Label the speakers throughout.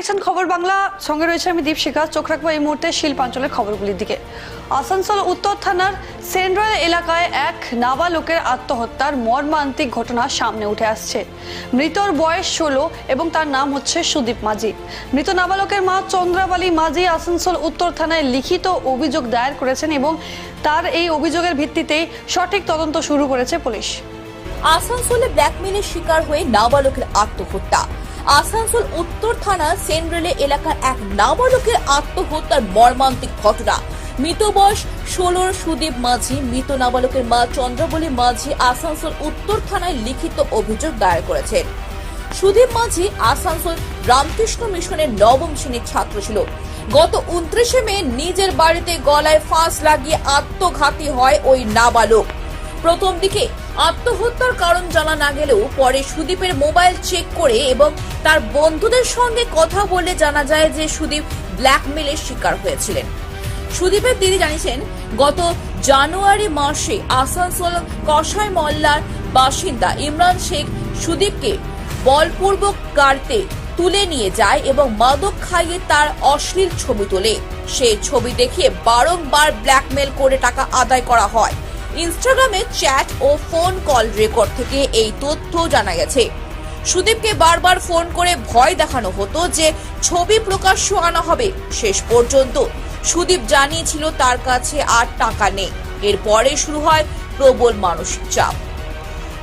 Speaker 1: দেখছেন খবর বাংলা। সঙ্গে রয়েছে আমি দীপশিখা। চোখ রাখব এই মুহূর্তে শিল্পাঞ্চলের খবরগুলির দিকে। আসানসোল, উত্তর থানার সেন্ট্রাল এলাকায় এক নাবালকের আত্মহত্যার মর্মান্তিক ঘটনা সামনে উঠে আসছে। মৃতর বয়স ষোলো এবং তার নাম হচ্ছে সুদীপ মাঝি। মৃত নাবালকের মা চন্দ্রাবালী মাঝি আসানসোল, উত্তর থানায় লিখিত অভিযোগ দায়ের করেছেন এবং তার এই অভিযোগের ভিত্তিতেই সঠিক তদন্ত শুরু করেছে পুলিশ।
Speaker 2: আসানসোলে ব্ল্যাকমেলের শিকার হয়ে নাবালকের আত্মহত্যা। আসানসোল উত্তর থানা সেন্ট্রালে এলাকার এক নাবালকের আত্মহত্যার মর্মান্তিক ঘটনা। মৃত বয়স ষোলোর সুদীপ মাঝি, মৃত নাবালকের মা চন্দ্রবলী মাঝি আসানসোল উত্তর থানায় লিখিত অভিযোগ দায়ের করেছেন। সুদীপ মাঝি আসানসোল রামকৃষ্ণ মিশনের নবম শ্রেণির ছাত্র ছিল। গত উনত্রিশে মে নিজের বাড়িতে গলায় ফাঁস লাগিয়ে আত্মঘাতী হয় ওই নাবালক। প্রথম দিকে আত্মহত্যার কারণ জানা না গেলেও পরে সুদীপের মোবাইল চেক করে এবং তার বন্ধুদের সঙ্গে কথা বলে জানা যায় যে সুদীপ ব্ল্যাকমেলের শিকার হয়েছিলেন। সুদীপের দিদি জানিয়েছেন, গত জানুয়ারি মাসে আসানসোল কসাই মল্লার বাসিন্দা ইমরান শেখ সুদীপকে বলপূর্বক গাড়িতে তুলে নিয়ে যায় এবং মাদক খাইয়ে তার অশ্লীল ছবি তোলে। সে ছবি দেখিয়ে বারংবার ব্ল্যাকমেল করে টাকা আদায় করা হয়। ইনস্টাগ্রামে চ্যাট ও ফোন কল রেকর্ড থেকে এই তথ্য জানা গেছে। সুদীপকে বারবার ফোন করে ভয় দেখানো হতো যে ছবি প্রকাশ্য আনা হবে শেষ পর্যন্ত। সুদীপ জানিয়েছিল তার কাছে আর টাকা নেই। এরপরে শুরু হয় প্রবল মানসিক চাপ।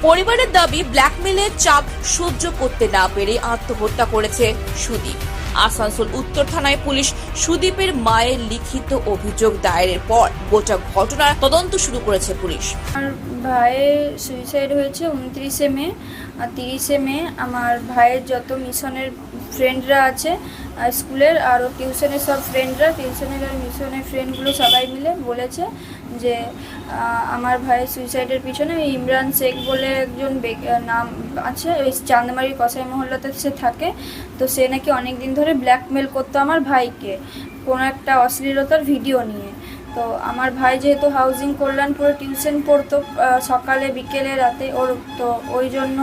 Speaker 2: পরিবারের দাবি, ব্ল্যাকমেলের চাপ সহ্য করতে না পেরে আত্মহত্যা করেছে সুদীপ। আসানসোল উত্তর থানায় পুলিশ সুদীপের মায়ের লিখিত অভিযোগ দায়েরের পর গোটা ঘটনার তদন্ত শুরু করেছে পুলিশ।
Speaker 3: আমার ভাইয়ের সুইসাইড হয়েছে উনত্রিশে মে, আর তিরিশে মে আমার ভাইয়ের যত মিশনের ফ্রেন্ডরা আছে স্কুলের আরও টিউশনের সব ফ্রেন্ডরা টিউশনের আর মিশনের ফ্রেন্ডগুলো সবাই মিলে বলেছে যে আমার ভাইয়ের সুইসাইডের পিছনে ওই ইমরান শেখ বলে একজন নাম আছে, ওই চান্দমারি কসাই মহল্লাতে সে থাকে। তো সে নাকি অনেক দিন ধরে ব্ল্যাকমেল করতো আমার ভাইকে, কোনো একটা অশ্লীলতার ভিডিও নিয়ে। তো আমার ভাই যেহেতু হাউজিং কল্যাণপুরে টিউশন পড়তো সকালে, বিকেলে, রাতে ওর, তো ওই জন্য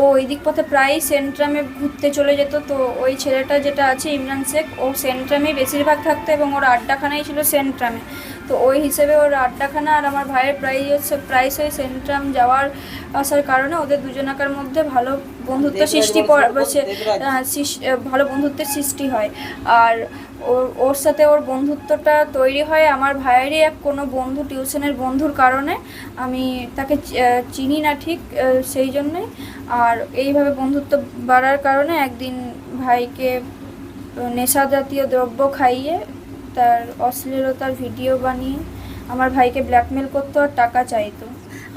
Speaker 3: ও ওই দিক পথে প্রায়ই সেন্ট্রামে ঘুরতে চলে যেত। তো ওই ছেলেটা যেটা আছে ইমরান শেখ, ও সেন্ট্রামে বেশিরভাগ থাকতো এবং ওর আড্ডাখানাই ছিল সেন্ট্রামে তো ওই হিসেবে ওর আড্ডাখানা আর আমার ভাইয়ের প্রায় হচ্ছে প্রায়শই সেন্ট্রাম যাওয়ার আসার কারণে ওদের দুজনাকার মধ্যে ভালো বন্ধুত্ব সৃষ্টি আহ, ভালো বন্ধুত্বের সৃষ্টি হয়। আর ওর ওর সাথে ওর বন্ধুত্বটা তৈরি হয় আমার ভাইয়েরই এক কোনো বন্ধু টিউশনের বন্ধুর কারণে। আমি তাকে চিনি না ঠিক সেই জন্যে। আর এইভাবে বন্ধুত্ব বাড়ার কারণে একদিন ভাইকে নেশা জাতীয় দ্রব্য খাইয়ে তার অশ্লীলতার ভিডিও বানিয়ে আমার ভাইকে ব্ল্যাকমেল করতো আর টাকা চাইতো।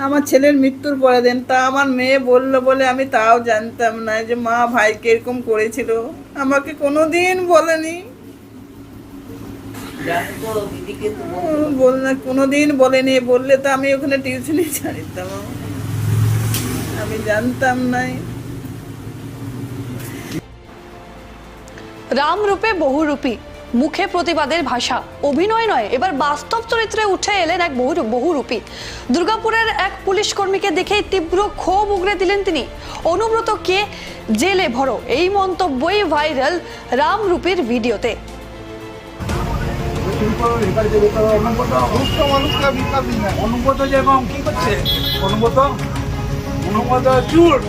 Speaker 4: আমার ছেলের মৃত্যুর পরে দিন তা আমার মেয়ে বলল বলে আমি তাও জানতাম না যে মা ভাইকে এরকম করেছিল। আমাকে কোনোদিন বলেনি। বল না কোনোদিন বলেনি বললে তো আমি ওখানে টিউশনি ছাড়িতাম। আমি জানতাম নাই।
Speaker 1: রামরূপে বহুরূপী। মুখে প্রতিবাদের ভাষা, অভিনয় নয়, এবার বাস্তব চরিত্রে উঠে এলেন এক বহু বহুরূপী। দুর্গাপুরের এক পুলিশ কর্মীকে দেখেই তীব্র ক্ষোভ উগরে দিলেন তিনি। অনুব্রতকে জেলে ভরো। এই মন্তব্যই ভাইরাল রামরূপীর ভিডিওতে।
Speaker 5: অনুব্রত কি করছে? অনুব্রত? অনুব্রত চুর!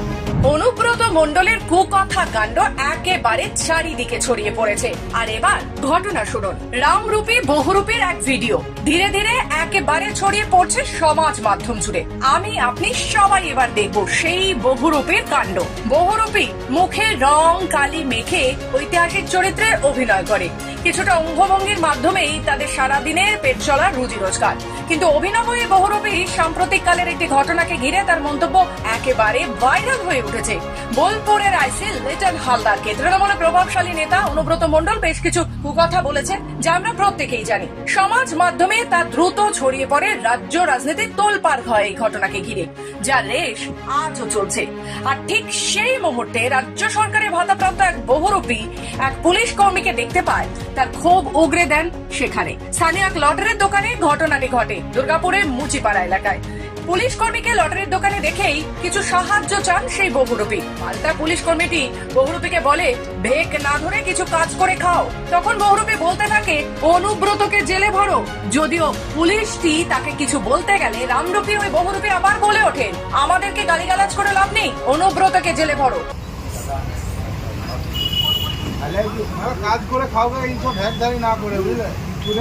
Speaker 6: অনুব্রত মণ্ডলের কুকথা কাণ্ড একেবারে চারিদিকে ছড়িয়ে পড়েছে। আর এবার ঘটনা শুনুন। রামরূপী, বহুরূপের এক ভিডিও। ধীরে ধীরে একেবারে ছড়িয়ে পড়ছে সমাজ মাধ্যম জুড়ে। আমি, আপনি সবাই এবার দেখব সেই বহুরূপীর কাণ্ড। বহুরূপী মুখে রং, কালি মেখে ঐতিহাসিক চরিত্রে অভিনয় করে। কিছুটা অঙ্গভঙ্গির মাধ্যমেই তাদের সারাদিনের পেট চলার রুজি রোজগার। কিন্তু অভিনব এই বহুরূপী সাম্প্রতিক কালের একটি ঘটনাকে ঘিরে তার মন্তব্য একেবারে ভাইরাল হয়ে উঠেছে বোলপুরের আইসি লিটন হালদারকে তৃণমূলের প্রভাবশালী নেতা অনুব্রত মণ্ডল বেশ কিছু কুকথা বলেছেন, যা আমরা প্রত্যেকেই জানি। সমাজ মাধ্যমে তা দ্রুত ছড়িয়ে পড়ে, রাজ্য রাজনীতির তোলপাড় হয় এই ঘটনাকে ঘিরে, যা রেশ আজও চলছে। আর ঠিক সেই মুহূর্তে রাজ্য সরকারের ভাতাপ্রাপ্ত এক বহুরূপী এক পুলিশ কর্মীকে দেখতে পায়, তার ক্ষোভ উগরে দেন সেখানে। স্থানীয় এক লটারির দোকানে ঘটনাটি ঘটে দুর্গাপুরের মুচিপাড়া এলাকায়। পুলিশ কর্মীকে লটারির দোকানে দেখেই কিছু সাহায্য চান সেই বহুরূপী। পাল্টা পুলিশ কর্মীটি বহুরূপীকে বলে, ভেক না ধরে কিছু কাজ করে খাও। তখন বহুরূপী বলতে থাকে, অনুব্রতকে জেলে ভরো। যদিও পুলিশটি তাকে কিছু বলতে গেলে রামরূপী ওই বহুরূপী আবার বলে ওঠেন, আমাদেরকে গালিগালাজ করে লাভ নেই, অনুব্রতকে জেলে ভরো।
Speaker 5: কাজ করে খাওয়াবে এইসব ভ্যানধারি না করে, বুঝলে?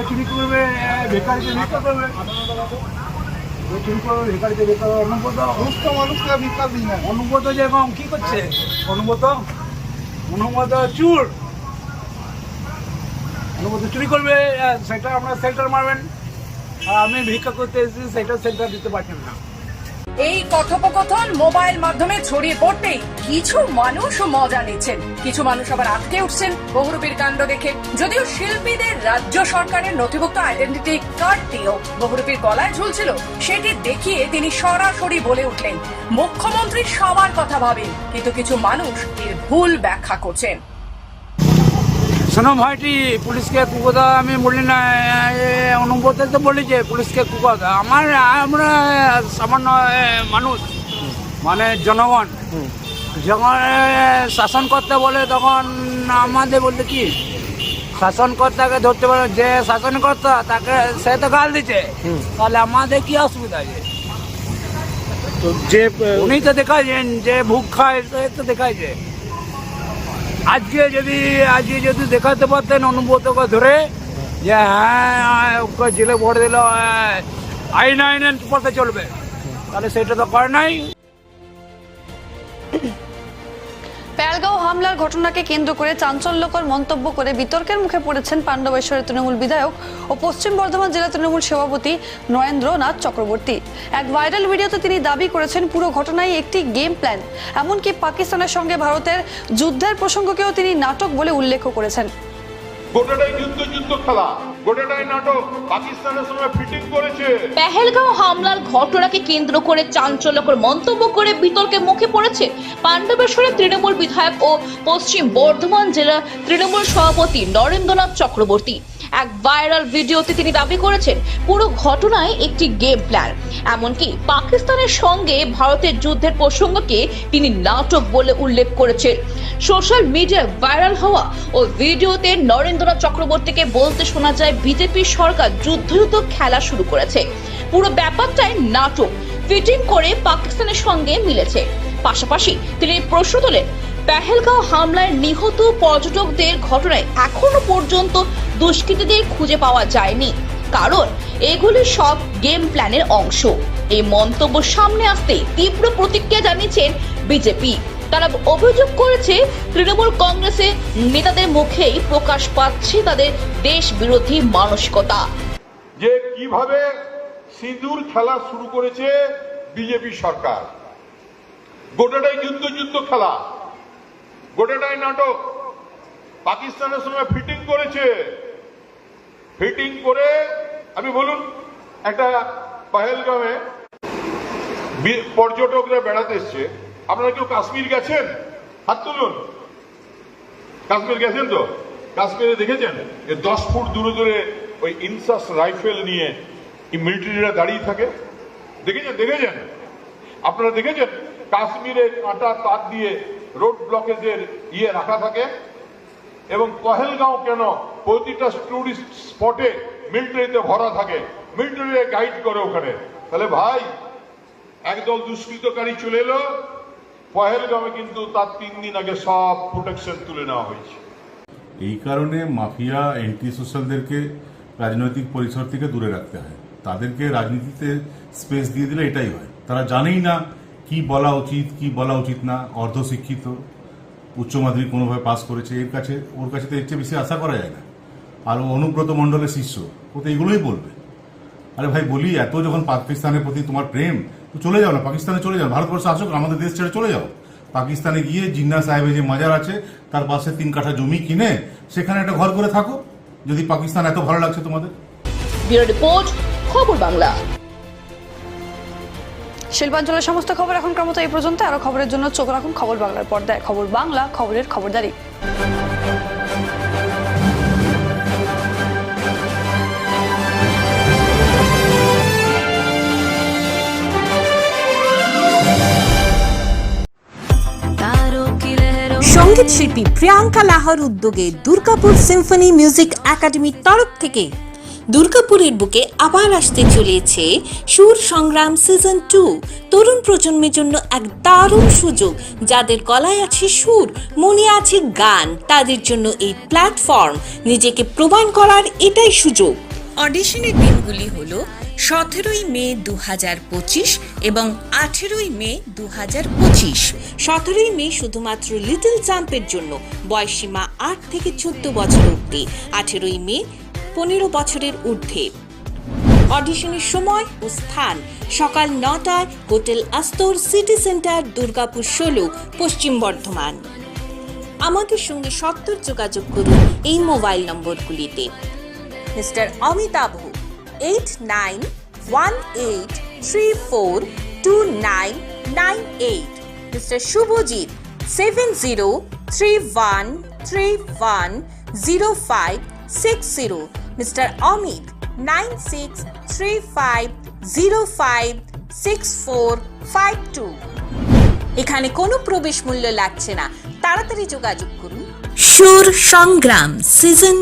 Speaker 5: চুরি করবে বেকারিতে ভিক্ষা করবে। অনুব্রত সুস্থ মানুষকে ভিক্ষা করছে অনুব্রত অনুব্রত চুর অনুব্রত চুরি করবে সেটা আপনার সেন্টার মারবেন আর আমি ভিক্ষা করতে এসেছি সেটা সেন্টার দিতে পারছেন না
Speaker 6: এই কথোপকথন মোবাইল মাধ্যমে ছড়িয়ে পড়তেই কিছু মানুষ মজা নিচ্ছেন। কিছু মানুষ আবার আটকে উঠছেন বহুরূপীর কাণ্ড দেখে। যদিও শিল্পীদের রাজ্য সরকারের নথিভুক্ত আইডেন্টিটি কার্ডটিও বহুরূপীর গলায় ঝুলছিল, সেটি দেখিয়ে তিনি সরাসরি বলে উঠলেন, মুখ্যমন্ত্রী সবার কথা ভাবেন, কিন্তু কিছু মানুষ এর ভুল ব্যাখ্যা করছেন।
Speaker 5: শোনো ভাইটি পুলিশকে কুকথা আমি বলি না এ, অনুব্রত তো বলেছে পুলিশকে কুকথা আমার আমরা সামান্য মানুষ মানে জনগণ। যখন শাসন করতে বলে তখন আমাদের বলতে কি? শাসনকর্তাকে ধরতে পারে যে শাসনকর্তা তাকে সে তো গাল দিচ্ছে। তাহলে আমাদের কি অসুবিধা আছে
Speaker 7: তো যে
Speaker 5: উনি তো দেখাইছেন যে ভুক খায় সে তো দেখাইছে। আজকে যদি আজকে যদি দেখাতে পারতেন অনুব্রতকে ধরে, যে হ্যাঁ ওকে জেলে ভরে দিল আইন আইনের পথে চলবে। তাহলে সেটা তো করে নাই।
Speaker 1: প্যালগাঁও হামলার ঘটনাকে কেন্দ্র করে চাঞ্চল্যকর মন্তব্য করে বিতর্কের মুখে পড়েছেন পাণ্ডবেশ্বরের তৃণমূল বিধায়ক ও পশ্চিম বর্ধমান জেলা তৃণমূল সভাপতি নরেন্দ্রনাথ চক্রবর্তী। এক ভাইরাল ভিডিওতে তিনি দাবি করেছেন, পুরো ঘটনায় একটি গেম প্ল্যান এমনকি পাকিস্তানের সঙ্গে ভারতের যুদ্ধের প্রসঙ্গকেও তিনি নাটক বলে উল্লেখ করেছেন।
Speaker 8: গোটাটাই যুদ্ধ যুদ্ধ খেলা। গোটাটাই নাটক। পাকিস্তানের সঙ্গে ফিটিং করেছে।
Speaker 2: পেহেলগাঁও হামলার ঘটনাকে কেন্দ্র করে চাঞ্চল্যকর মন্তব্য করে বিতর্কে মুখে পড়েছে পাণ্ডবেশ্বরের তৃণমূল বিধায়ক ও পশ্চিম বর্ধমান জেলা তৃণমূল সভাপতি নরেন্দ্রনাথ চক্রবর্তী। এক ভাইরাল ভিডিওতে তিনি দাবি করেছেন, পুরো ঘটনায় একটি গেম প্ল্যান এমনকি পাকিস্তানের সঙ্গে ভারতের যুদ্ধের প্রসঙ্গকে তিনি নাটক বলে উল্লেখ করেছেন। সোশ্যাল মিডিয়ায় ভাইরাল হওয়া ও ভিডিওতে নরেন্দ্রনাথ চক্রবর্তীকে বলতে শোনা যায়, বিজেপি সরকার যুদ্ধযুদ্ধ খেলা শুরু করেছে। পুরো ব্যাপারটাই নাটক ফিটিং করে পাকিস্তানের সঙ্গে মিলেছে। পাশাপাশি তিনি প্রশ্ন তোলেন পেহেলগাঁও হামলায় নিহত পর্যটকদের ঘটনায় এখনও পর্যন্ত দুষ্কৃতীদের খুঁজে পাওয়া যায়নি। কারণ এগুলি সব গেম প্ল্যানের অংশ। এই মন্তব্য সামনে আসতে তীব্র প্রতিক্রিয়া জানিয়েছেন বিজেপি তারা অভিযোগ করেছে, তৃণমূল কংগ্রেসের নেতাদের মুখেই প্রকাশ পাচ্ছে তাদের দেশ বিরোধী মানসিকতা।
Speaker 8: যে কীভাবে সিঁদুর খেলা শুরু করেছে বিজেপি সরকার। গোটাটাই যুদ্ধ যুদ্ধ খেলা। গোটাটাই নাটক। পাকিস্তানের সঙ্গে ফিটিং করেছে। ফিটিং করে, আমি বলুন, একটা পাহেলগামে পর্যটকরা বেড়াতে এসছে। আপনারা কেউ কাশ্মীর গেছেন? হাত তুলুন। কাশ্মীর গেছেন তো? কাশ্মীরে দেখেছেন? যে দশ ফুট দূরে দূরে ওই ইনসাস রাইফেল নিয়ে মিলিটারিরা দাঁড়িয়ে থাকে? দেখেছেন? দেখেছেন? আপনারা দেখেছেন? কাশ্মীরে কাঁটা তার দিয়ে রোড ব্লকেজের ইয়ে রাখা থাকে। এবং কহেলগাঁও কেন প্রতিটা টুরিস্ট স্পটে মিলিটারিতে ভরা থাকে? মিলিটারি গাইড করে ওখানে। তাহলে ভাই, একদল দুষ্কৃতকারী চলে এলো। পহেলগাঁওয়ে কিন্তু তার তিন দিন আগে সব প্রোটেকশন তুলে নেওয়া হয়েছে।
Speaker 9: এই কারণে মাফিয়া এন্টি সোশ্যালদেরকে রাজনৈতিক পরিসর থেকে দূরে রাখতে হয়। তাদেরকে রাজনীতিতে স্পেস দিয়ে দিলে এটাই হয়। তারা জানেই না কি বলা উচিত, কি বলা উচিত না, অর্ধশিক্ষিত, উচ্চ মাধ্যমিক কোনোভাবে পাস করেছে, এর কাছে, ওর কাছে তো এর চেয়ে বেশি আশা করা যায় না। আর অনুব্রত মণ্ডলের শিষ্য, ও তো এগুলোই বলবে। আরে ভাই, বলি, এত যখন পাকিস্তানের প্রতি তোমার প্রেম, তো চলে যাও না, পাকিস্তানে চলে যাও ভারতবর্ষ আসুক, আমাদের দেশ ছেড়ে চলে যাও। পাকিস্তানে গিয়ে জিন্না সাহেবের যে মাজার আছে, তার পাশে তিন কাঠা জমি কিনে, সেখানে একটা ঘর করে থাকো, যদি পাকিস্তান এত ভালো লাগছে তোমাদের।
Speaker 2: খবর বাংলা।
Speaker 1: শিল্পাঞ্চলের সমস্ত খবর এখন ক্রমত এই পর্যন্ত। আরও খবরের জন্য চোখ রাখুন খবর বাংলার পর্দায়। খবর বাংলা, খবরের খবরদারি।
Speaker 10: সংগীত শিল্পী প্রিয়াঙ্কা লাহার উদ্যোগে দুর্গাপুর সিম্ফনি মিউজিক একাডেমির তরফ থেকে দুর্গাপুরের বুকে আবার আসতে চলেছে সুর সংগ্রাম সিজন টু তরুণ প্রজন্মের জন্য এক দারুণ সুযোগ যাদের গলায় আছে সুর মনে আছে গান তাদের জন্য এই প্ল্যাটফর্ম নিজেকে প্রমাণ করার এটাই সুযোগ। অডিশনের দিনগুলি হলো সতেরোই মে দু হাজার পঁচিশ এবং আঠেরোই মে দু হাজার পঁচিশ। সতেরোই মে শুধুমাত্র লিটল চাম্পের জন্য বয়সীমা আট থেকে চোদ্দ বছর অব্দি আঠেরোই মে পনেরো বছরের ঊর্ধ্বে। অডিশনের সময় ও স্থান, সকাল নটায় hotel Astor city centre, Durgapur ষোলো, পশ্চিম বর্ধমান। আমাদের সঙ্গে সত্তর যোগাযোগ করুন এই mobile নম্বরগুলিতে। Mister Amitabh eight nine one eight three four two nine nine eight. Mister Subhajit, seven zero three one three one zero five six zero. Mister Amit nine six three five zero five six four five two এখানে কোনো প্রবেশ মূল্য লাগছে না। তাড়াতাড়ি যোগাযোগ করুন। সুর সংগ্রাম সিজন